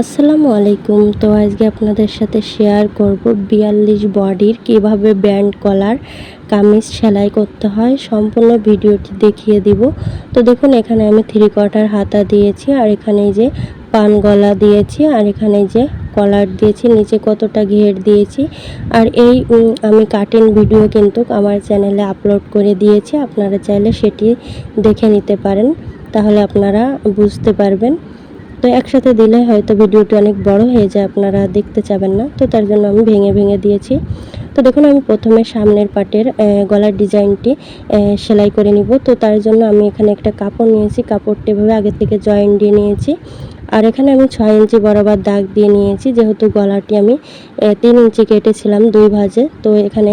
আসসালামু আলাইকুম। তো আজকে আপনাদের সাথে শেয়ার করব বিয়াল্লিশ বডির কীভাবে ব্যান্ড কলার, কামিজ সেলাই করতে হয়। সম্পূর্ণ ভিডিওটি দেখিয়ে দিব। তো দেখুন, এখানে আমি থ্রি কোয়ার্টার হাতা দিয়েছি আর এখানে যে পান গলা দিয়েছি আর এখানে যে কলার দিয়েছি, নিচে কতটা ঘের দিয়েছি। আর এই আমি কাটিং ভিডিও কিন্তু আমার চ্যানেলে আপলোড করে দিয়েছি। আপনারা চাইলে সেটি দেখে নিতে পারেন। তাহলে আপনারা বুঝতে পারবেন। তো একসাথে দিলে হয়তো ভিডিওটি অনেক বড় হয়ে যায়, আপনারা দেখতে চাবেন না। তো তার জন্য আমি ভেঙে ভেঙে দিয়েছি। তো দেখুন, আমি প্রথমে সামনের পাটের গলার ডিজাইনটি সেলাই করে নিব। তো তার জন্য আমি এখানে একটা কাপড় নিয়েছি। কাপড়টি এভাবে আগে থেকে জয়েন দিয়ে নিয়েছি। আর এখানে আমি ছয় ইঞ্চি বরাবর দাগ দিয়ে নিয়েছি। যেহেতু গলাটি আমি তিন ইঞ্চি কেটেছিলাম দুই ভাজে। তো এখানে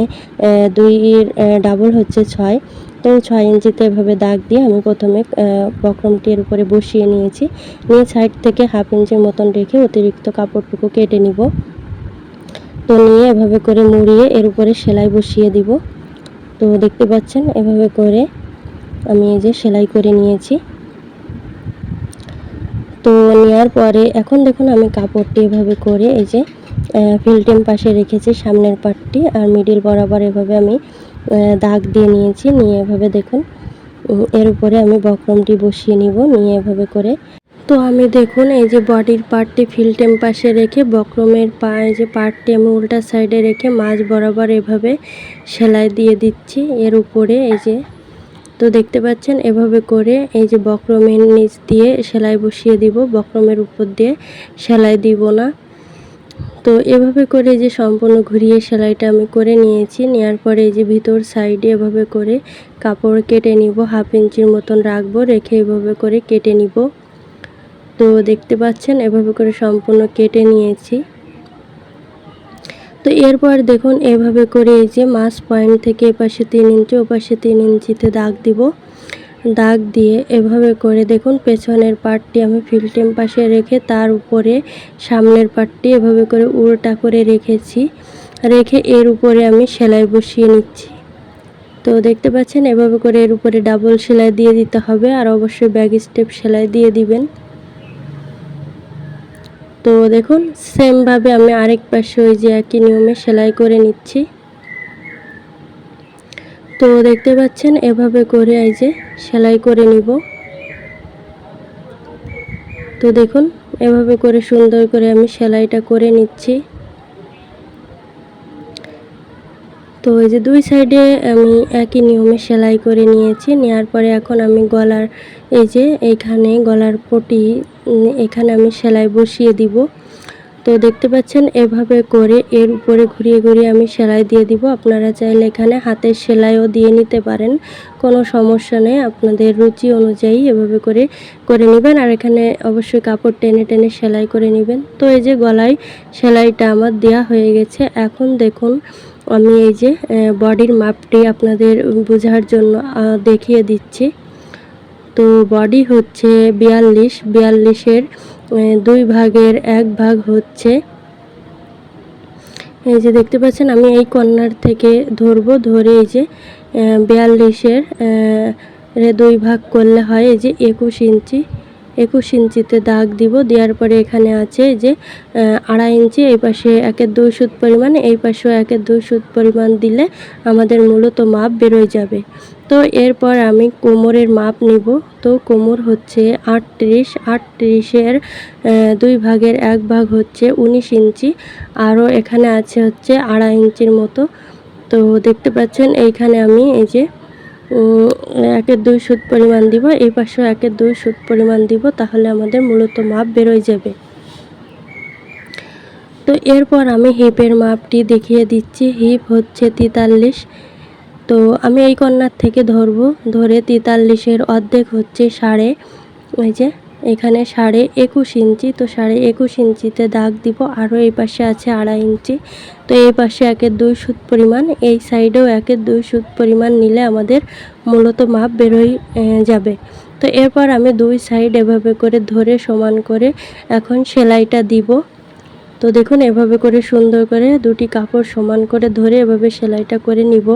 দুই ডাবল হচ্ছে ছয়। তো ছয় ইঞ্চিতে এভাবে দাগ দিয়ে আমি প্রথমে আহ, বক্রমটির উপরে বসিয়ে নিয়েছি। নিয়ে সাইড থেকে হাফ ইঞ্চির মতন রেখে অতিরিক্ত কাপড়টুকু কেটে নিব। তো নিয়ে এভাবে করে মুড়িয়ে এর উপরে সেলাই বসিয়ে দিব। তো দেখতে পাচ্ছেন এভাবে করে আমি এই যে সেলাই করে নিয়েছি। তো নেওয়ার পরে এখন দেখুন আমি কাপড়টি এভাবে করে এই যে ফিল্টেম পাশে রেখেছি সামনের পাটটি আর মিডিল বরাবর এভাবে আমি দাগ দিয়ে নিয়েছি। নিয়ে এভাবে দেখুন এর উপরে আমি বক্রমটি বসিয়ে নিব, নিয়ে এভাবে করে। তো আমি দেখুন, এই যে বডির পার্টটি ফিল্টেম পাশে রেখে বক্রমের পা, এই যে পার্টটি আমি উল্টা সাইডে রেখে মাঝ বরাবর এভাবে সেলাই দিয়ে দিচ্ছি এর উপরে, এই যে। তো দেখতে পাচ্ছেন, এভাবে করে এই যে বক্রমের নিচ দিয়ে সেলাই বসিয়ে দিব, বক্রমের উপর দিয়ে সেলাই দিব না। তো এভাবে করে যে সম্পূর্ণ ঘুরিয়ে সেলাইটা আমি করে নিয়েছি নেওয়ার পরে এই যে ভিতর সাইডে এভাবে করে কাপড় কেটে নিব, হাফ ইঞ্চির মতন রাখব, রেখে এভাবে করে কেটে নিব। তো দেখতে পাচ্ছেন, এভাবে করে সম্পূর্ণ কেটে নিয়েছি। তো এরপর দেখুন, এভাবে করে এই যে মাছ পয়েন্ট থেকে এপাশে তিন ইঞ্চি, ওপাশে তিন ইঞ্চিতে দাগ দিব। দাগ দিয়ে এভাবে করে, দেখুন, পেছনের পার্টটি আমি ফিল্টেম পাশে রেখে তার উপরে, সামনের পার্টটি এভাবে করে উল্টা করে রেখেছি। রেখে এর উপরে আমি সেলাই বসিয়ে নিচ্ছি। তো দেখতে পাচ্ছেন, এভাবে করে এর উপরে ডাবল সেলাই দিয়ে দিতে হবে আর অবশ্যই ব্যাগ স্টেপ সেলাই দিয়ে দিবেন। তো দেখুন সেমভাবে আমি আরেক পাশে ওই যে একই নিয়মে সেলাই করে নিচ্ছি। তো দেখতে পাচ্ছেন, এভাবে করে এই যে সেলাই করে নিব। তো দেখুন, এভাবে করে সুন্দর করে আমি সেলাইটা করে নিচ্ছি। তো এই যে দুই সাইডে আমি একই নিয়মে সেলাই করে নিয়েছি। নেওয়ার পরে এখন আমি গলার, এই যে এইখানে গলার পটি, এখানে আমি সেলাই বসিয়ে দিব। তো দেখতে পাচ্ছেন, এভাবে করে এর উপরে ঘুরিয়ে ঘুরিয়ে আমি সেলাই দিয়ে দিব। আপনারা চাইলে এখানে হাতের সেলাইও দিয়ে নিতে পারেন। কোনো সমস্যা নেই, আপনাদের রুচি অনুযায়ী এভাবে করে করে নেবেন। আর এখানে অবশ্যই কাপড় টেনে টেনে সেলাই করে নেবেন। তো এই যে গলায় সেলাইটা আমার দেয়া হয়ে গেছে। এখন দেখুন, আমি এই যে বডির মাপটি আপনাদের বোঝার জন্য দেখিয়ে দিচ্ছি। তো বডি হচ্ছে বিয়াল্লিশ। বিয়াল্লিশের দুই ভাগের এক ভাগ হচ্ছে, এই যে দেখতে পাচ্ছেন, আমি এই কর্নার থেকে ধরবো, ধরে এই যে বিয়াল্লিশের দুই ভাগ করলে হয়, এই যে একুশ ইঞ্চি, একুশ ইঞ্চিতে দাগ দিব, দেওয়ার পরে এখানে আছে যে আড়াই ইঞ্চি, এই পাশে একের দুই সুত পরিমাণ, এই পাশেও একের দুই সুত পরিমাণ দিলে আমাদের মূলত মাপ বেরোয় যাবে। তো এরপর আমি কোমরের মাপ নিব। তো কোমর হচ্ছে আটত্রিশ, আটত্রিশের দুই ভাগের এক ভাগ হচ্ছে উনিশ ইঞ্চি, আরও এখানে আছে হচ্ছে আড়াই ইঞ্চির মতো। তো দেখতে পাচ্ছেন এইখানে আমি এই যে একের দুই সুদ পরিমাণ দিব, এই পাশেও একের দুই সুদ পরিমাণ দিব, তাহলে আমাদের মূলত মাপ বেরোয় যাবে। তো এরপর আমি হিপের মাপটি দেখিয়ে দিচ্ছি। হিপ হচ্ছে তেতাল্লিশ তো আমি এই কর্নার থেকে ধরবো। ধরে তেতাল্লিশের অর্ধেক হচ্ছে সাড়ে ওই যে এখানে সাড়ে একুশ ইঞ্চি, তো সাড়ে একুশ ইঞ্চিতে দাগ দিব। আরও এই পাশে আছে আড়াই ইঞ্চি। তো এই পাশে একের দুই সুত পরিমাণ, এই সাইডেও একের দুই সুত পরিমাণ নিলে আমাদের মূলত মাপ বেরোই যাবে। তো এরপর আমি দুই সাইড এভাবে করে ধরে সমান করে এখন সেলাইটা দিব। তো দেখুন এভাবে করে সুন্দর করে দুটি কাপড় সমান করে ধরে এভাবে সেলাইটা করে নিব।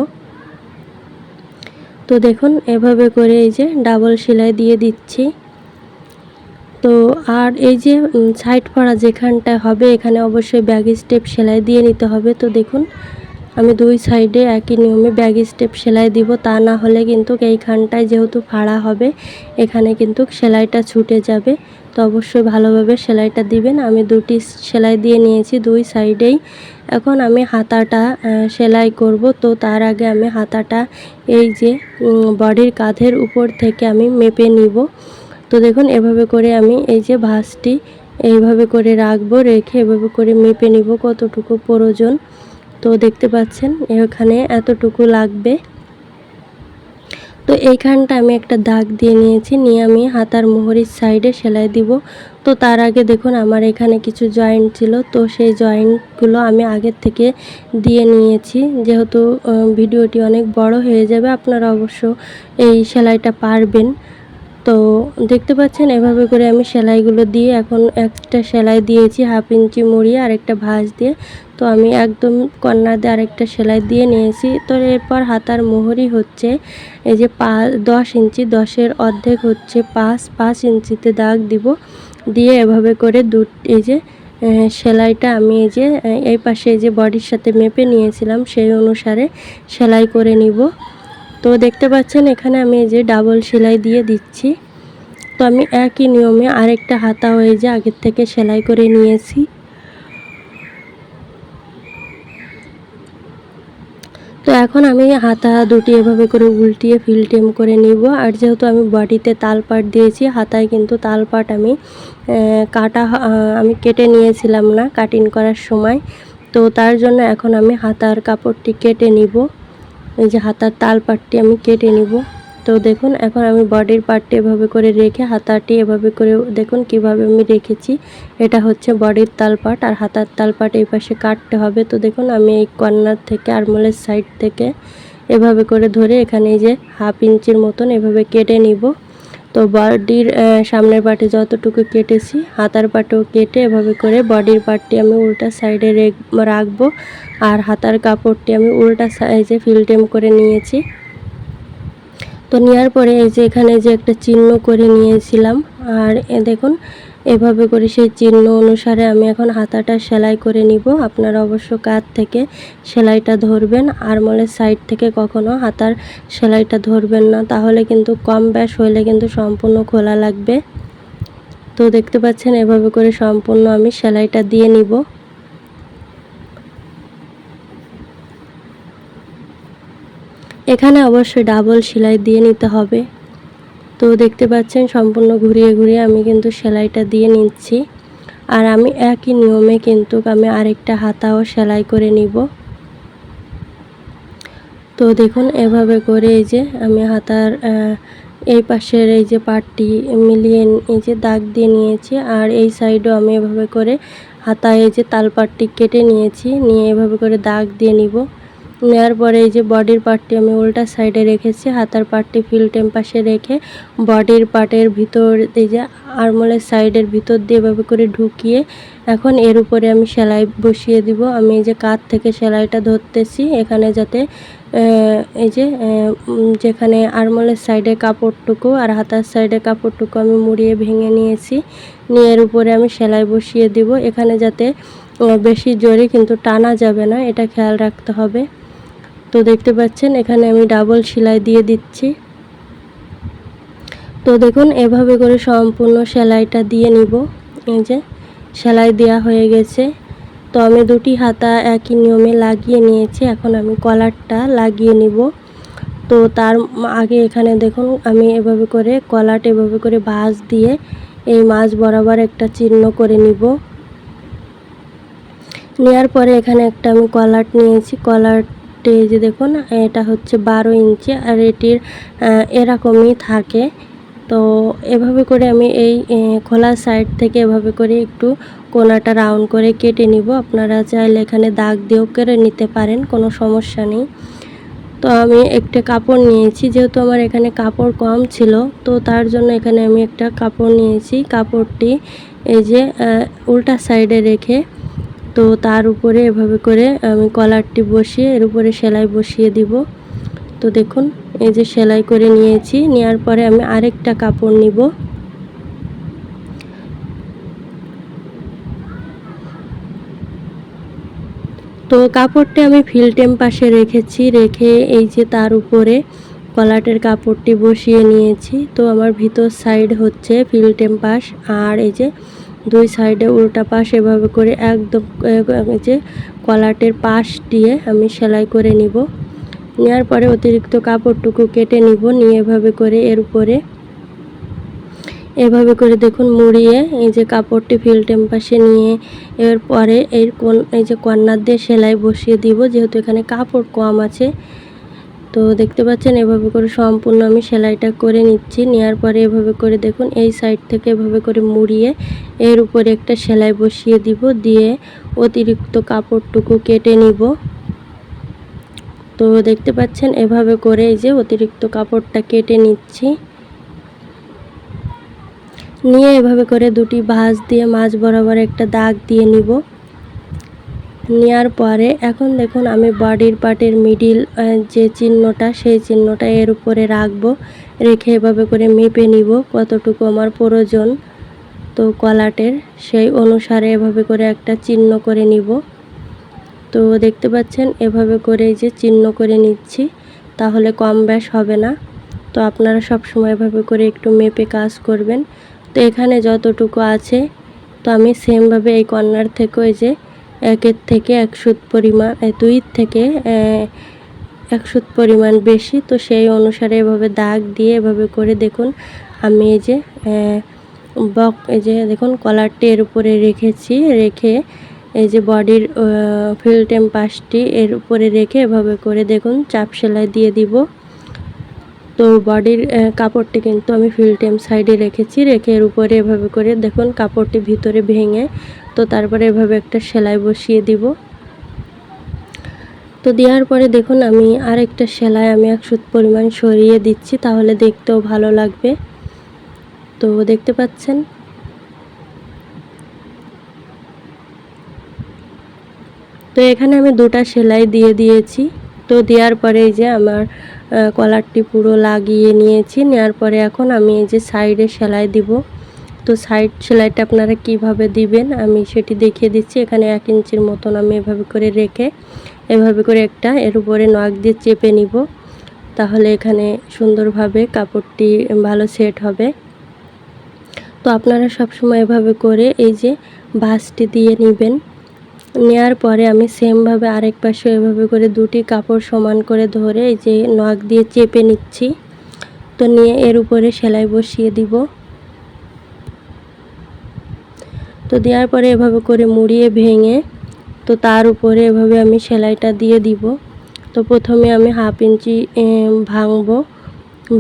তো দেখুন, এভাবে করে এই যে ডাবল সেলাই দিয়ে দিচ্ছি। তো আর এই যে সাইড পড়া যেখানটা হবে, এখানে অবশ্যই ব্যাগ স্টেপ সেলাই দিয়ে নিতে হবে। তো দেখুন, আমি দুই সাইডে একই নিয়মে ব্যাগ স্টেপ সেলাই দিব। তা না হলে কিন্তু এইখানটায় যেহেতু ফাড়া হবে, এখানে কিন্তু সেলাইটা ছুটে যাবে। তো অবশ্যই ভালোভাবে সেলাইটা দিবেন। আমি দুটি সেলাই দিয়ে নিয়েছি, দুই সাইডেই এখন আমি হাতাটা সেলাই করব। তো তার আগে আমি হাতাটা এই যে বডির কাঁধের উপর থেকে আমি মেপে নিব। তো দেখুন, এভাবে করে আমি এই যে ভাঁজটি এইভাবে করে রাখব, রেখে এভাবে করে মেপে নিব কতটুকু প্রয়োজন। তো দেখতে পাচ্ছেন, এখানে এতটুকু লাগবে। তো এইখানটা আমি একটা দাগ দিয়ে নিয়েছি, নিয়ে আমি হাতার মোহরির সাইডে সেলাই দিব। তো তার আগে দেখুন আমার এখানে কিছু জয়েন্ট ছিল, তো সেই জয়েন্টগুলো আমি আগের থেকে দিয়ে নিয়েছি। যেহেতু ভিডিওটি অনেক বড় হয়ে যাবে, আপনারা অবশ্য এই সেলাইটা পারবেন। তো দেখতে পাচ্ছেন, এভাবে করে আমি সেলাইগুলো দিয়ে এখন একটা সেলাই দিয়েছি, হাফ ইঞ্চি মুড়িয়ে আরেকটা ভাঁজ দিয়ে। তো আমি একদম কর্নার দিয়ে আরেকটা সেলাই দিয়ে নিয়েছি। তো এরপর হাতার মোহরি হচ্ছে, এই যে পা, দশ ইঞ্চি, দশের অর্ধেক হচ্ছে পাঁচ পাঁচ ইঞ্চিতে দাগ দিব। দিয়ে এভাবে করে দু, এই যে সেলাইটা আমি এই যে এই পাশে এই যে বডির সাথে মেপে নিয়েছিলাম, সেই অনুসারে সেলাই করে নিব। তো দেখতে পাচ্ছেন, এখানে আমি এই যে ডাবল সেলাই দিয়ে দিচ্ছি। তো আমি একই নিয়মে আরেকটা হাতা হয়ে যে আগের থেকে সেলাই করে নিয়েছি। তো এখন আমি হাতা দুটি এভাবে করে উল্টিয়ে ফিলটেম করে নিব। আর যেহেতু আমি বডিতে তালপাট দিয়েছি, হাতায় কিন্তু তালপাট আমি কাটা আমি কেটে নিয়েছিলাম না কাটিং করার সময়। তো তার জন্য এখন আমি হাতার কাপড়টি কেটে নিব। এই যে হাতার তাল পাটটি আমি কেটে নিব। তো দেখুন, এখন আমি বডির পার্টটি এভাবে করে রেখে হাতাটি এভাবে করে দেখুন কীভাবে আমি রেখেছি। এটা হচ্ছে বডির তালপাট আর হাতার তালপাট এই পাশে কাটতে হবে। তো দেখুন, আমি এই কর্নার থেকে আরমোলের সাইড থেকে এভাবে করে ধরে এখানে এই যে হাফ ইঞ্চির মতন এভাবে কেটে নিব। তো বডির সামনের পাটে যতটুকু কেটেছি, হাতার পাটেও কেটে এভাবে করে বডির পার্টটি আমি উল্টা সাইডে রাখব আর হাতার কাপড়টি আমি উল্টা সাইজে ফিলটেম করে নিয়েছি। তো নেওয়ার পরে এই যে এখানে যে একটা চিহ্ন করে নিয়েছিলাম, আর দেখুন এভাবে করে সেই চিহ্ন অনুসারে আমি এখন হাতাটা সেলাই করে নিব। আপনারা অবশ্য কাত থেকে সেলাইটা ধরবেন আর মলে সাইড থেকে কখনো হাতার সেলাইটা ধরবেন না। তাহলে কিন্তু কম ব্যাস হইলে কিন্তু সম্পূর্ণ খোলা লাগবে। তো দেখতে পাচ্ছেন, এভাবে করে সম্পূর্ণ আমি সেলাইটা দিয়ে নিব। এখানে অবশ্যই ডাবল সেলাই দিয়ে নিতে হবে। তো দেখতে পাচ্ছেন, সম্পূর্ণ ঘুরিয়ে ঘুরিয়ে আমি কিন্তু সেলাইটা দিয়ে নিচ্ছি। আর আমি একই নিয়মে কিন্তু আমি আরেকটা হাতাও সেলাই করে নিব। তো দেখুন, এভাবে করে এই যে আমি হাতার এই পাশের এই যে পাটটি মিলিয়ে এই যে দাগ দিয়ে নিয়েছি, আর এই সাইডও আমি এভাবে করে হাতায় এই যে তালপাটটি কেটে নিয়েছি, নিয়ে এভাবে করে দাগ দিয়ে নিব। নেওয়ার পরে এই যে বডির পার্টটি আমি উল্টা সাইডে রেখেছি, হাতার পার্টটি ফিল্টেম পাশে রেখে বডির পার্টের ভিতর, এই যে আরমোলের সাইডের ভিতর দিয়ে এভাবে করে ঢুকিয়ে এখন এর উপরে আমি সেলাই বসিয়ে দিব। আমি এই যে কাত থেকে সেলাইটা ধরতেছি, এখানে যাতে এই যে যেখানে আরমোলের সাইডে কাপড়টুকু আর হাতার সাইডে কাপড়টুকু আমি মুড়িয়ে ভেঙে নিয়েছি, নিয়ে এর উপরে আমি সেলাই বসিয়ে দিব। এখানে যাতে বেশি জোরে কিন্তু টানা যাবে না, এটা খেয়াল রাখতে হবে। তো দেখতে পাচ্ছেন, এখানে আমি ডাবল সেলাই দিয়ে দিচ্ছি। তো দেখুন, এভাবে করে সম্পূর্ণ সেলাইটা দিয়ে নিব। এই যে, সেলাই দেওয়া হয়ে গেছে। তো আমি দুটি হাতা একই নিয়মে লাগিয়ে নিয়েছি। এখন আমি কলারটা লাগিয়ে নিব। তো তার আগে এখানে দেখুন, আমি এভাবে করে কলাট এভাবে করে ভাঁজ দিয়ে এই মাছ বরাবর একটা চিহ্ন করে নিব। নেওয়ার পরে এখানে একটা আমি কলাট নিয়েছি। কলাট এই যে দেখুন, এটা হচ্ছে বারো ইঞ্চি আর এটির এরকমই থাকে। তো এভাবে করে আমি এই খোলা সাইড থেকে এভাবে করে একটু কোনাটা রাউন্ড করে কেটে নিব। আপনারা চাইলে এখানে দাগ দিয়েও কেটে নিতে পারেন, কোনো সমস্যা নেই। তো আমি একটা কাপড় নিয়েছি, যেহেতু আমার এখানে কাপড় কম ছিল, তো তার জন্য এখানে আমি একটা কাপড় নিয়েছি। কাপড়টি এই যে উল্টা সাইডে রেখে তো তার উপরে এভাবে করে আমি কলারটি বসিয়ে এর উপরে সেলাই বসিয়ে দিব। তো দেখুন, এই যে সেলাই করে নিয়েছি, নেওয়ার পরে আমি আরেকটা কাপড় নিব। তো কাপড়টি আমি ফিল্টেম পাশে রেখেছি, রেখে এই যে তার উপরে কলাটের কাপড়টি বসিয়ে নিয়েছি। তো আমার ভিতর সাইড হচ্ছে ফিল্টেম পাশ, আর এই যে দুই সাইডে উল্টা পাশ এভাবে করে একদম যে কলাটের পাশ দিয়ে আমি সেলাই করে নিব। নেওয়ার পরে অতিরিক্ত কাপড়টুকু কেটে নিব, নিয়ে এভাবে করে এর উপরে, এভাবে করে দেখুন মুড়িয়ে এই যে কাপড়টি ফিল্টেম পাশে নিয়ে এর পরে এই কোন, এই যে কর্নার দিয়ে সেলাই বসিয়ে দিব, যেহেতু এখানে কাপড় কম আছে। তো দেখতে পাচ্ছেন, এভাবে করে সম্পূর্ণ আমি সেলাইটা করে নিচ্ছি। নেওয়ার পরে এভাবে করে দেখুন, এই সাইড থেকে এভাবে করে মুড়িয়ে এর উপরে একটা সেলাই বসিয়ে দিব, দিয়ে অতিরিক্ত কাপড়টুকু কেটে নিব। তো দেখতে পাচ্ছেন, এভাবে করে এই যে অতিরিক্ত কাপড়টা কেটে নিচ্ছি। নিয়ে এভাবে করে দুটি ভাঁজ দিয়ে মাছ বরাবর একটা দাগ দিয়ে নিব। নেওয়ার পরে, এখন দেখুন আমি বডির পার্টের মিডিল যে চিহ্নটা, সেই চিহ্নটা এর উপরে রাখব, রেখে এভাবে করে মেপে নিব কতটুকু আমার প্রয়োজন। তো কলাটের সেই অনুসারে এভাবে করে একটা চিহ্ন করে নিব। তো দেখতে পাচ্ছেন, এভাবে করে যে চিহ্ন করে নিচ্ছি, তাহলে কম ব্যাস হবে না। তো আপনারা সব সময় এভাবে করে একটু মেপে কাজ করবেন। তো এখানে যতটুকু আছে, তো আমি সেমভাবে এই কর্নার থেকে ওই যে একের থেকে এক সুত পরিমাণ দুই থেকে এক সুত পরিমাণ বেশি। তো সেই অনুসারে এভাবে দাগ দিয়ে এভাবে করে দেখুন, আমি এই যে বক, এই যে দেখুন, কলারটি এর উপরে রেখেছি, রেখে এই যে বডির ফিল্টেম পাশটি এর উপরে রেখে এভাবে করে দেখুন, চাপ সেলাই দিয়ে দিব। তো বডির কাপড়টি কিন্তু আমি ফিল্টেম সাইডে রেখেছি। রেখে এর উপরে এভাবে করে দেখুন কাপড়টি ভিতরে ভেঙে, তো তারপরে এভাবে একটা সেলাই বসিয়ে দিব। তো দেওয়ার পরে দেখুন আমি আরেকটা সেলাই আমি এক সুত পরিমাণ সরিয়ে দিচ্ছি, তাহলে দেখতেও ভালো লাগবে। তো দেখতে পাচ্ছেন? তো এখানে আমি দুটা সেলাই দিয়ে দিয়েছি। তো দেওয়ার পরে যে আমার কলারটি পুরো লাগিয়ে নিয়েছি। নেওয়ার পরে এখন আমি এই যে সাইডে সেলাই দিব। তো সাইড সেলাইটা আপনারা কীভাবে দিবেন আমি সেটি দেখিয়ে দিচ্ছি। এখানে এক ইঞ্চির মতন আমি এভাবে করে রেখে এভাবে করে একটা এর উপরে নখ দিয়ে চেপে নিব। তাহলে এখানে সুন্দরভাবে কাপড়টি ভালো সেট হবে। তো আপনারা সবসময় এভাবে করে এই যে বাসটি দিয়ে নেবেন। নেওয়ার পরে আমি সেমভাবে আরেক পাশে এভাবে করে দুটি কাপড় সমান করে ধরে যে নখ দিয়ে চেপে নিচ্ছি। তো নিয়ে এর উপরে সেলাই বসিয়ে দিব। তো দেওয়ার পরে এভাবে করে মুড়িয়ে ভেঙে তো তার উপরে এভাবে আমি সেলাইটা দিয়ে দিব। তো প্রথমে আমি হাফ ইঞ্চি ভাঙবো।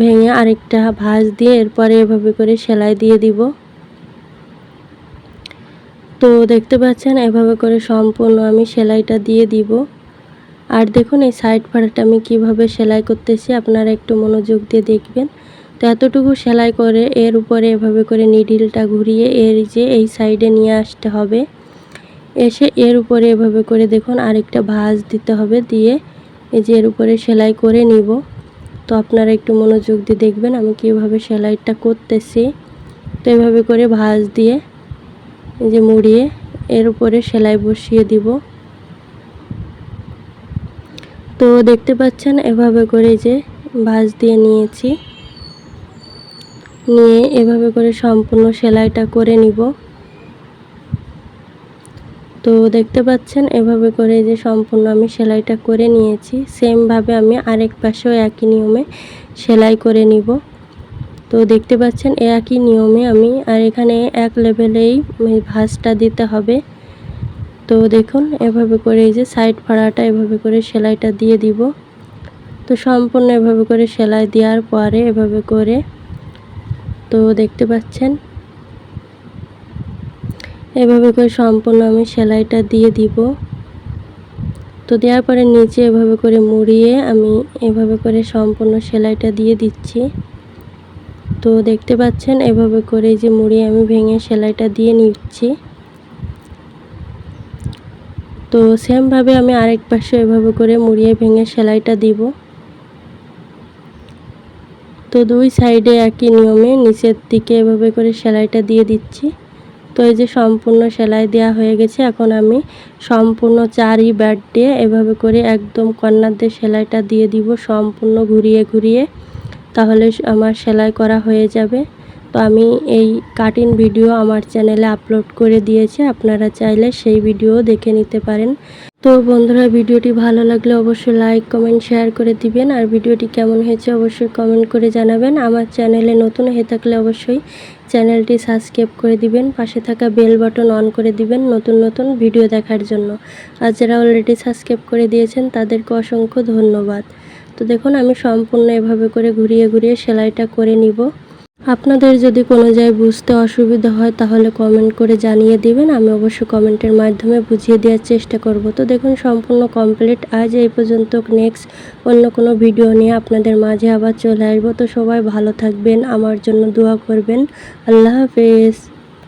ভেঙে আরেকটা ভাঁজ দিয়ে এরপরে এভাবে করে সেলাই দিয়ে দিব। তো দেখতে পাচ্ছেন, এভাবে করে সম্পূর্ণ আমি সেলাইটা দিয়ে দিব। আর দেখুন, এই সাইড ফাড়াটা আমি কীভাবে সেলাই করতেছি, আপনারা একটু মনোযোগ দিয়ে দেখবেন। তো এতটুকু সেলাই করে, এর উপরে এভাবে করে নিডিলটা ঘুরিয়ে এর যে এই সাইডে নিয়ে আসতে হবে। এসে এর উপরে এভাবে করে দেখুন, আরেকটা ভাঁজ দিতে হবে দিয়ে এই যে এর উপরে সেলাই করে নিব। তো আপনারা একটু মনোযোগ দিয়ে দেখবেন আমি কীভাবে সেলাইটা করতেছি। তো এভাবে করে ভাঁজ দিয়ে যে মুড়িয়ে এর উপরে সেলাই বসিয়ে দিব। তো দেখতে পাচ্ছেন এভাবে করে যে ভাঁজ দিয়ে নিয়েছি। নিয়ে এভাবে করে সম্পূর্ণ সেলাইটা করে নিব। তো দেখতে পাচ্ছেন এভাবে করে যে সম্পূর্ণ আমি সেলাইটা করে নিয়েছি। সেমভাবে আমি আরেক পাশেও একই নিয়মে সেলাই করে নিব। তো দেখতে পাচ্ছেন, একই নিয়মে আমি, আর এখানে এক লেভেলেই ভাঁজটা দিতে হবে। তো দেখুন, এভাবে করে এই যে সাইড ফাড়াটা এভাবে করে সেলাইটা দিয়ে দিব। তো সম্পূর্ণ এভাবে করে সেলাই দেওয়ার পরে এভাবে করে, তো দেখতে পাচ্ছেন, এভাবে করে সম্পূর্ণ আমি সেলাইটা দিয়ে দিব। তো দেওয়ার পরে নিচে এভাবে করে মুড়িয়ে আমি এভাবে করে সম্পূর্ণ সেলাইটা দিয়ে দিচ্ছি। তো দেখতে পাচ্ছেন, এভাবে করে যে মুড়ি আমি ভেঙে সেলাইটা দিয়ে নিচ্ছি। তো সেমভাবে আমি আরেক পাশে এভাবে করে মুড়িয়ে ভেঙে সেলাইটা দিব। তো দুই সাইডে একই নিয়মে নিচের দিকে এভাবে করে সেলাইটা দিয়ে দিচ্ছি। তো এই যে সম্পূর্ণ সেলাই দেওয়া হয়ে গেছে, এখন আমি সম্পূর্ণ চারি ব্যাট দিয়ে এভাবে করে একদম কর্নার দিয়ে সেলাইটা দিয়ে দিব, সম্পূর্ণ ঘুরিয়ে ঘুরিয়ে। তাহলে আমার সেলাই করা হয়ে যাবে। তো আমি এই কাটিং ভিডিও আমার চ্যানেলে আপলোড করে দিয়েছি, আপনারা চাইলে সেই ভিডিও দেখে নিতে পারেন। তো বন্ধুরা, ভিডিওটি ভালো লাগলে অবশ্যই লাইক, কমেন্ট, শেয়ার করে দিবেন। আর ভিডিওটি কেমন হয়েছে অবশ্যই কমেন্ট করে জানাবেন। আমার চ্যানেলে নতুন হয়ে থাকলে অবশ্যই চ্যানেলটি সাবস্ক্রাইব করে দিবেন, পাশে থাকা বেল বাটন অন করে দিবেন নতুন নতুন ভিডিও দেখার জন্য। আর যারা অলরেডি সাবস্ক্রাইব করে দিয়েছেন, তাদেরকে অসংখ্য ধন্যবাদ। তো দেখুন, আমি সম্পূর্ণ এভাবে করে ঘুরিয়ে ঘুরিয়ে সেলাইটা করে নিব। আপনাদের যদি কোনো জায়গায় বুঝতে অসুবিধা হয়, তাহলে কমেন্ট করে জানিয়ে দিবেন। আমি অবশ্যই কমেন্টের মাধ্যমে বুঝিয়ে দেওয়ার চেষ্টা করব। তো দেখুন, সম্পূর্ণ কমপ্লিট আজ এই পর্যন্ত নেক্সট অন্য কোনো ভিডিও নিয়ে আপনাদের মাঝে আবার চলে আসব। তো সবাই ভালো থাকবেন, আমার জন্য দোয়া করবেন। আল্লাহ হাফেজ।